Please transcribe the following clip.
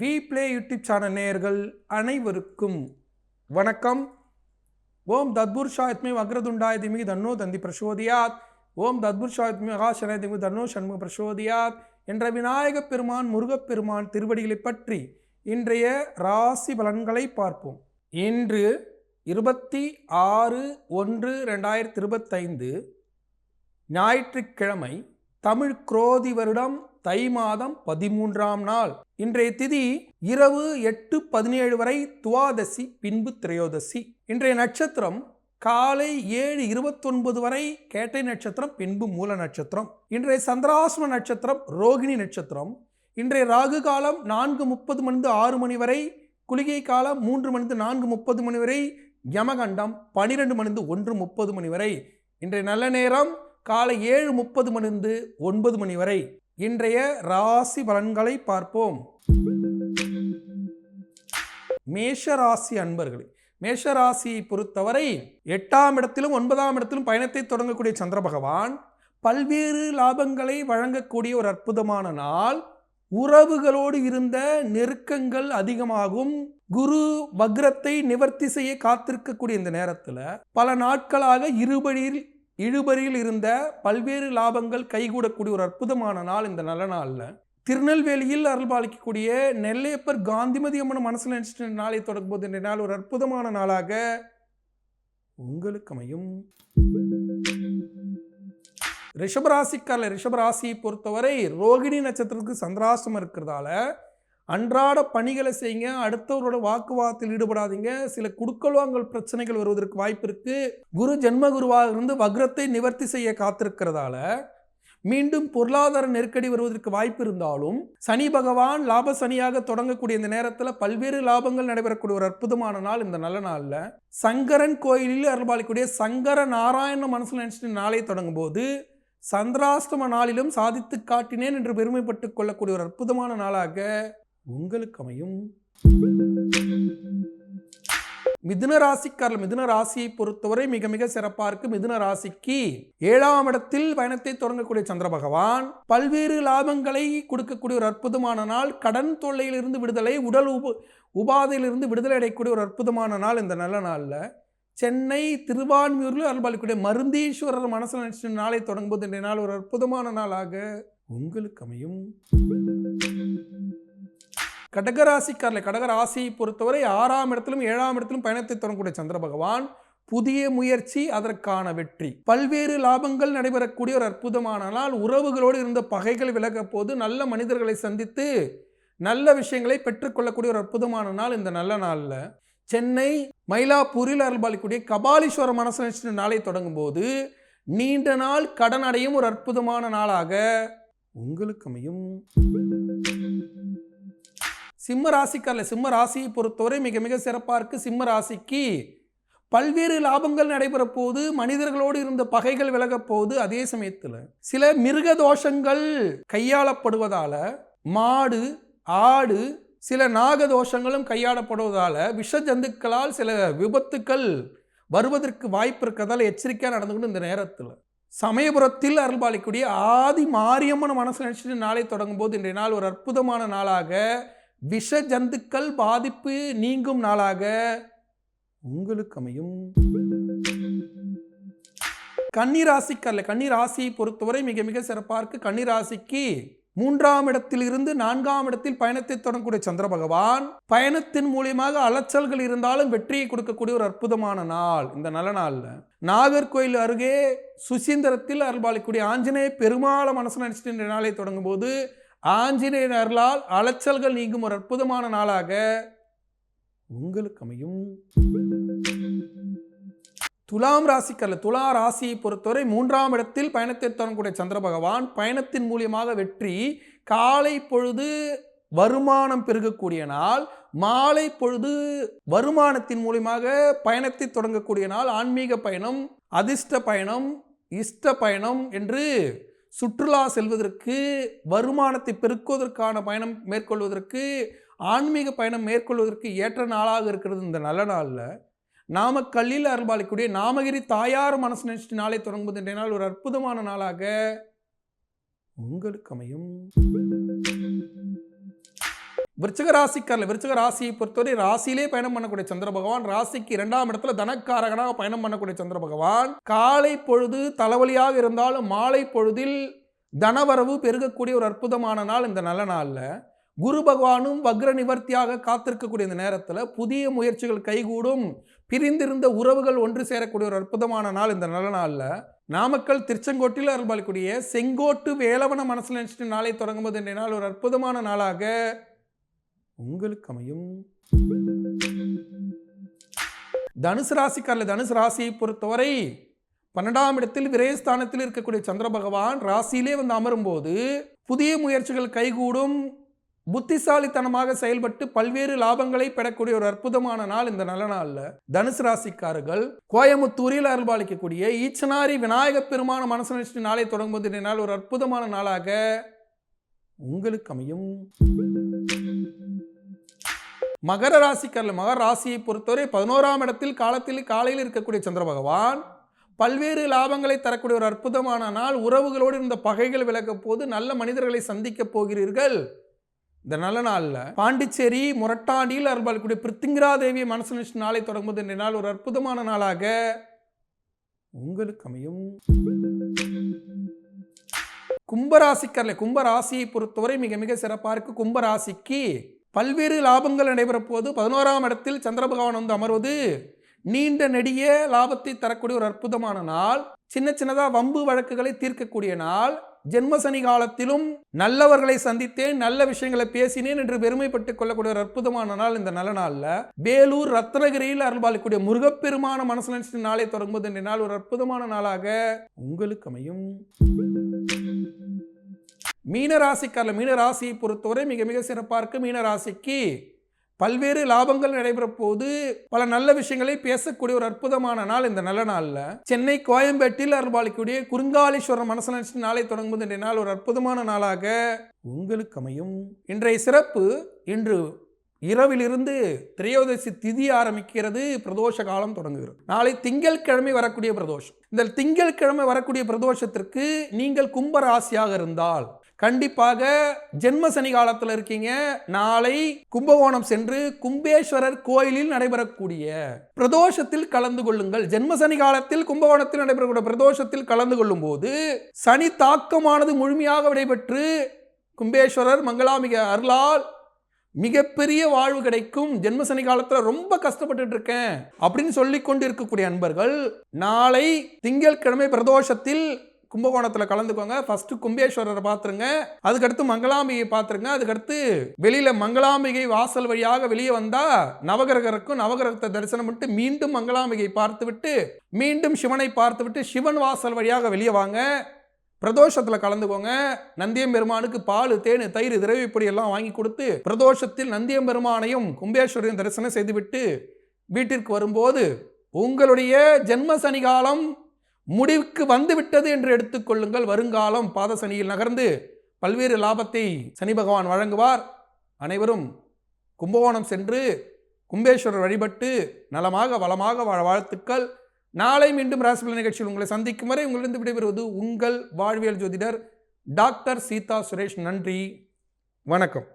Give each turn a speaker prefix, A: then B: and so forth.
A: We play YouTube channel நேயர்கள் அனைவருக்கும் வணக்கம். ஓம் தத்புருஷாயத்மி வக்ரதுண்டாய திமி தன்னோ தந்தி பிரசோதியாத். ஓம் தத்புருஷாயத்மி மகாசன திமி தன்னோ சண்முக பிரசோதியாத் என்ற விநாயகப் பெருமான் முருகப்பெருமான் திருவடிகளைப் பற்றி இன்றைய ராசி பலன்களை பார்ப்போம். இன்று இருபத்தி ஆறு ஒன்று ரெண்டாயிரத்தி இருபத்தைந்து ஞாயிற்றுக்கிழமை தமிழ் குரோதி வருடம் தை மாதம் பதிமூன்றாம் நாள். இன்றைய திதி இரவு எட்டு பதினேழு வரை துவாதசி பின்பு திரையோதசி. இன்றைய நட்சத்திரம் காலை ஏழு இருபத்தொன்பது வரை கேட்டை நட்சத்திரம் பின்பு மூல நட்சத்திரம். இன்றைய சந்திராசிரம நட்சத்திரம் ரோகிணி நட்சத்திரம். இன்றைய ராகு காலம் நான்கு முப்பது மணிந்து ஆறு மணி வரை குளிகை காலம் மூன்று மணிந்து நான்கு முப்பது மணி வரை யமகண்டம் பனிரெண்டு மணிந்து ஒன்று முப்பது மணி வரை. இன்றைய நல்ல நேரம் காலை ஏழு முப்பது மணிந்து ஒன்பது மணி வரை. இன்றைய ராசி பலன்களை பார்ப்போம். மேஷ ராசி அன்பர்களே மேஷ ராசியை பொறுத்தவரை எட்டாம் இடத்திலும் ஒன்பதாம் இடத்திலும் பயணத்தை தொடங்கக்கூடிய சந்திர பகவான் பல்வேறு லாபங்களை வழங்கக்கூடிய ஒரு அற்புதமான நாள். உறவுகளோடு இருந்த நெருக்கங்கள் அதிகமாகும். குரு வக்ரத்தை நிவர்த்தி செய்ய காத்திருக்கக்கூடிய இந்த நேரத்தில் பல நாட்களாக இருபடியில் இழுபறியில் இருந்த பல்வேறு லாபங்கள் கைகூடக்கூடிய ஒரு அற்புதமான நாள் இந்த நல்ல நாளில். திருநெல்வேலியில் அருள்பாலிக்கக்கூடிய நெல்லையப்பர் காந்திமதி அம்மன் மனசில் நினைச்சிட்டு நாளை தொடங்கும் போது இன்றைய நாள் ஒரு அற்புதமான நாளாக உங்களுக்கு அமையும். ரிஷபராசிக்காரில் ரிஷபராசியை பொறுத்தவரை ரோகிணி நட்சத்திரத்துக்கு சந்திராசம் இருக்கிறதால அன்றாட பணிகளை செய்யுங்க. அடுத்தவரோட வாக்குவாதத்தில் ஈடுபடாதீங்க. சில குடுக்கல் வாங்கல் பிரச்சனைகள் வருவதற்கு வாய்ப்பு இருக்கு. குரு ஜென்ம குருவாக இருந்து வக்ரத்தை நிவர்த்தி செய்ய காத்திருக்கிறதால மீண்டும் பொருளாதார நெருக்கடி வருவதற்கு வாய்ப்பு இருந்தாலும் சனி பகவான் லாப சனியாக தொடங்கக்கூடிய இந்த நேரத்தில் பல்வேறு லாபங்கள் நடைபெறக்கூடிய ஒரு அற்புதமான நாள் இந்த நல்ல நாளில். சங்கரன் கோயிலில் அருள்பாலிக்கூடிய சங்கர நாராயண மனசில் நினைச்சிட்டு நாளை தொடங்கும் போது சந்திராஷ்டம நாளிலும் சாதித்து காட்டினேன் என்று பெருமைப்பட்டு கொள்ளக்கூடிய ஒரு அற்புதமான நாளாக உங்களுக்கு அமையும். மிதுன ராசிக்காரர் மிதுன ராசியை பொறுத்தவரை மிக மிக சிறப்பாக இருக்கு மிதுன ராசிக்கு ஏழாம் இடத்தில் பயணத்தை தொடங்கக்கூடிய சந்திர பகவான். பல்வேறு லாபங்களை கொடுக்கக்கூடிய ஒரு அற்புதமான நாள். கடன் தொல்லையிலிருந்து விடுதலை உடல் உப உபாதையிலிருந்து விடுதலை அடையக்கூடிய ஒரு அற்புதமான நாள் இந்த நல்ல நாளில். சென்னை திருவான்மியூரில் அருள்பாலிக்கூடிய மருந்தீஸ்வரர் மனசில் நினைச்ச நாளை தொடங்கும்போது இன்றைய நாள் ஒரு அற்புதமான நாளாக உங்களுக்கு அமையும். கடகராசிக்காரில் கடகராசியை பொறுத்தவரை ஆறாம் இடத்திலும் ஏழாம் இடத்திலும் பயணத்தை தொடங்கக்கூடிய சந்திர பகவான் புதிய முயற்சி அதற்கான வெற்றி. பல்வேறு லாபங்கள் நடைபெறக்கூடிய ஒரு அற்புதமான நாள். உறவுகளோடு இருந்த பகைகள் விலக போது நல்ல மனிதர்களை சந்தித்து நல்ல விஷயங்களை பெற்றுக்கொள்ளக்கூடிய ஒரு அற்புதமான நாள் இந்த நல்ல நாளில். சென்னை மயிலாப்பூரில் அருள்பாலிக்கூடிய கபாலீஸ்வர மனசு நாளை தொடங்கும் போது நீண்ட நாள் கடன் அடையும் ஒரு அற்புதமான நாளாக உங்களுக்கு அமையும். சிம்ம ராசிக்காரில் சிம்ம ராசியை பொறுத்தவரை மிக மிக சிறப்பாக இருக்குது சிம்ம ராசிக்கு. பல்வேறு லாபங்கள் நடைபெற போது மனிதர்களோடு இருந்த பகைகள் விலகப் போகுது அதே சமயத்தில் சில மிருக தோஷங்கள் கையாளப்படுவதால் மாடு ஆடு சில நாக தோஷங்களும் கையாளப்படுவதால் விஷ ஜந்துக்களால் சில விபத்துக்கள் வருவதற்கு வாய்ப்பு இருக்கிறதால எச்சரிக்கையாக நடந்துக்கணும் இந்த நேரத்தில். சமயபுரத்தில் அருள்பாலிக்கூடிய ஆதி மாரியம்மன் மனசு நினைச்சிட்டு நாளை தொடங்கும் போது இன்றைய நாள் ஒரு அற்புதமான நாளாக விஷ ஜந்துக்கள் பாதிப்பு நீங்கும் நாளாக உங்களுக்கு அமையும். கன்னிராசிக்கல்ல கன்னிராசியை பொறுத்தவரை மிக மிக சிறப்பாக இருக்கு. கன்னிராசிக்கு மூன்றாம் இடத்தில் இருந்து நான்காம் இடத்தில் பயணத்தை தொடங்கக்கூடிய சந்திர பகவான் பயணத்தின் மூலியமாக அலைச்சல்கள் இருந்தாலும் வெற்றியை கொடுக்கக்கூடிய ஒரு அற்புதமான நாள் இந்த நல்ல நாளில். நாகர்கோயில் அருகே சுசீந்திரத்தில் அருள்பாலிக்கூடிய ஆஞ்சநேய பெருமாள மனசு நினைச்சிட்டு நாளை தொடங்கும் போது ஆஞ்சநேயர் அருளால் அலைச்சல்கள் நீங்கும் ஒரு அற்புதமான நாளாக உங்களுக்கு அமையும். துலாம் ராசிக்கல்ல துலா ராசியை பொறுத்தவரை மூன்றாம் இடத்தில் பயணத்தை தொடங்கக்கூடிய சந்திர பகவான் பயணத்தின் மூலியமாக வெற்றி காலை பொழுது வருமானம் பெருகக்கூடிய நாள் மாலை பொழுது வருமானத்தின் மூலியமாக பயணத்தை தொடங்கக்கூடிய நாள் ஆன்மீக பயணம் அதிர்ஷ்ட பயணம் இஷ்ட பயணம் என்று சுற்றுலா செல்வதற்கு வருமானத்தை பெருக்குவதற்கான பயணம் மேற்கொள்வதற்கு ஆன்மீக பயணம் மேற்கொள்வதற்கு ஏற்ற நாளாக இருக்கிறது இந்த நல்ல நாளில். நாமக்கல்லில் அருள்பாலிக்கூடிய நாமகிரி தாயார் மனசு நினைச்சிட்டு நாளை தொடங்குவது என்ற நாள் ஒரு அற்புதமான நாளாக உங்களுக்கு அமையும். விருச்சக ராசிக்காரில் விருச்சக ராசியை பொறுத்தவரை ராசியிலே பயணம் பண்ணக்கூடிய சந்திர பகவான் ராசிக்கு இரண்டாம் இடத்துல தனக்காரகனாக பயணம் பண்ணக்கூடிய சந்திர பகவான். காலை பொழுது தலைவலியாக இருந்தாலும் மாலை பொழுதில் தனவரவு பெருகக்கூடிய ஒரு அற்புதமான நாள் இந்த நல்ல நாளில். குரு பகவானும் வக்ர நிவர்த்தியாக காத்திருக்கக்கூடிய இந்த நேரத்தில் புதிய முயற்சிகள் கைகூடும். பிரிந்திருந்த உறவுகள் ஒன்று சேரக்கூடிய ஒரு அற்புதமான நாள் இந்த நல்ல நாளில். நாமக்கல் திருச்செங்கோட்டில் அருள்பாலிக்கூடிய செங்கோட்டு வேலவன மனசில் நினைச்சிட்டு நாளை தொடங்கும்போது இன்றைய நாள் ஒரு அற்புதமான நாளாக உங்களுக்கு அமையும். தனுசு ராசிக்காரில் தனுசு ராசியை பொறுத்தவரை பன்னெண்டாம் இடத்தில் விரயஸ்தானத்தில் இருக்கக்கூடிய சந்திர பகவான் ராசியிலே வந்து அமரும்போது புதிய முயற்சிகள் கைகூடும். புத்திசாலித்தனமாக செயல்பட்டு பல்வேறு லாபங்களை பெறக்கூடிய ஒரு அற்புதமான நாள் இந்த நல்ல நாளில். தனுசு ராசிக்காரர்கள் கோயமுத்தூரில் அருள்பாலிக்கக்கூடிய ஈச்சனாரி விநாயகப் பெருமான மனசு நினைச்சிட்டு நாளை தொடங்கும்போது நாள் ஒரு அற்புதமான நாளாக. உங்களுக்கு அமையும். மகர ராசிக்காரில் மகர ராசியை பொறுத்தவரை பதினோராம் இடத்தில் காலத்தில் காலையில் இருக்கக்கூடிய சந்திர பகவான் பல்வேறு லாபங்களை தரக்கூடிய ஒரு அற்புதமான நாள். உறவுகளோடு இருந்த பகைகள் விலகப் போது நல்ல மனிதர்களை சந்திக்கப் போகிறீர்கள். இந்த நல்ல நாளில் பாண்டிச்சேரி முரட்டாண்டியில் அருள்பாலிக்கூடிய பிருத்திங்கிரா தேவியை மனசு நினைச்சு நாளை தொடங்குவது இந்த நாள் ஒரு அற்புதமான நாளாக உங்களுக்கு அமையும். கும்பராசிக்கரில் கும்பராசியை பொறுத்தவரை மிக மிக சிறப்பாக இருக்கு. கும்பராசிக்கு பல்வேறு லாபங்கள் நடைபெறப்போது. பதினோராம் இடத்தில் சந்திர பகவான் வந்து அமர்வது நீண்ட நெடிய லாபத்தை தரக்கூடிய ஒரு அற்புதமான நாள். சின்ன சின்னதாக வம்பு வழக்குகளை தீர்க்கக்கூடிய நாள். ஜென்ம சனி காலத்திலும் நல்லவர்களை சந்தித்தேன் நல்ல விஷயங்களை பேசினேன் என்று பெருமைப்பட்டுக் கொள்ளக்கூடிய ஒரு அற்புதமான நாள் இந்த நல்ல நாளில். வேலூர் ரத்னகிரியில் அருள்பாலிக்கூடிய முருகப்பெருமான மனசு நாளை தொடங்கும்போது இந்த நாள் ஒரு அற்புதமான நாளாக உங்களுக்கு அமையும். மீனராசிக்காரில் மீனராசியை பொறுத்தவரை மிக மிக சிறப்பாக இருக்கு மீனராசிக்கு. பல்வேறு லாபங்கள் நடைபெற போது பல நல்ல விஷயங்களை பேசக்கூடிய ஒரு அற்புதமான நாள் இந்த நல்ல நாளில். சென்னை கோயம்பேட்டில் அருள்பாலிக்கூடிய குறுங்காலீஸ்வரர் மனசு நாளை தொடங்கும்போது இன்றைய நாள் ஒரு அற்புதமான நாளாக உங்களுக்கு அமையும். இன்றைய சிறப்பு இன்று இரவிலிருந்து திரையோதசி திதி ஆரம்பிக்கிறது. பிரதோஷ காலம் தொடங்குகிறது. நாளை திங்கட்கிழமை வரக்கூடிய பிரதோஷம். இந்த திங்கட்கிழமை வரக்கூடிய பிரதோஷத்திற்கு நீங்கள் கும்ப ராசியாக இருந்தால் கண்டிப்பாக ஜென்ம சனி காலத்தில் இருக்கீங்க. நாளை கும்பகோணம் சென்று கும்பேஸ்வரர் கோயிலில் நடைபெறக்கூடிய பிரதோஷத்தில் கலந்து கொள்ளுங்கள். ஜென்ம சனி காலத்தில் கும்பகோணத்தில் நடைபெறக்கூடிய பிரதோஷத்தில் கலந்து கொள்ளும் போது சனி தாக்கமானது முழுமையாக விடைபெற்று கும்பேஸ்வரர் மங்களாமிக அருளால் மிகப்பெரிய வாழ்வு கிடைக்கும். ஜென்ம சனி காலத்தில் ரொம்ப கஷ்டப்பட்டு இருக்கேன். அப்படின்னு சொல்லி கொண்டு இருக்கக்கூடிய அன்பர்கள் நாளை திங்கட்கிழமை பிரதோஷத்தில் கும்பகோணத்தில் கலந்துக்கோங்க. ஃபர்ஸ்ட் கும்பேஸ்வரரை பார்த்துருங்க. அதுக்கடுத்து மங்களாம்பிகை பார்த்துருங்க. அதுக்கடுத்து வெளியில் மங்களாம்பிகை வாசல் வழியாக வெளியே வந்தால் நவகிரகருக்கும் நவகிரகத்தை தரிசனம் பண்ணிட்டு மீண்டும் மங்களாம்பிகை பார்த்துவிட்டு மீண்டும் சிவனை பார்த்துவிட்டு சிவன் வாசல் வழியாக வெளியே வாங்க. பிரதோஷத்தில் கலந்துக்கோங்க. நந்தியம் பெருமானுக்கு பால் தேன் தயிர் திரவிப்பொடி எல்லாம் வாங்கி கொடுத்து பிரதோஷத்தில் நந்தியம் பெருமானையும் கும்பேஸ்வரையும் தரிசனம் செய்துவிட்டு வீட்டிற்கு வரும்போது உங்களுடைய ஜென்ம சனிகாலம் முடிவுக்கு வந்துவிட்டது என்று எடுத்துக்கொள்ளுங்கள் வருங்காலம் பாத சனியில் நகர்ந்து பல்வேறு லாபத்தை சனி பகவான் வழங்குவார். அனைவரும் கும்பகோணம் சென்று கும்பேஸ்வரர் வழிபட்டு நலமாக வளமாக வாழ வாழ்த்துக்கள். நாளை மீண்டும் ராசிபலன் நிகழ்ச்சியில் உங்களை சந்திக்கும் வரை உங்களிடம் விடைபெறுவது உங்கள் வாழ்வியல் ஜோதிடர் டாக்டர் சீதா சுரேஷ். நன்றி. வணக்கம்.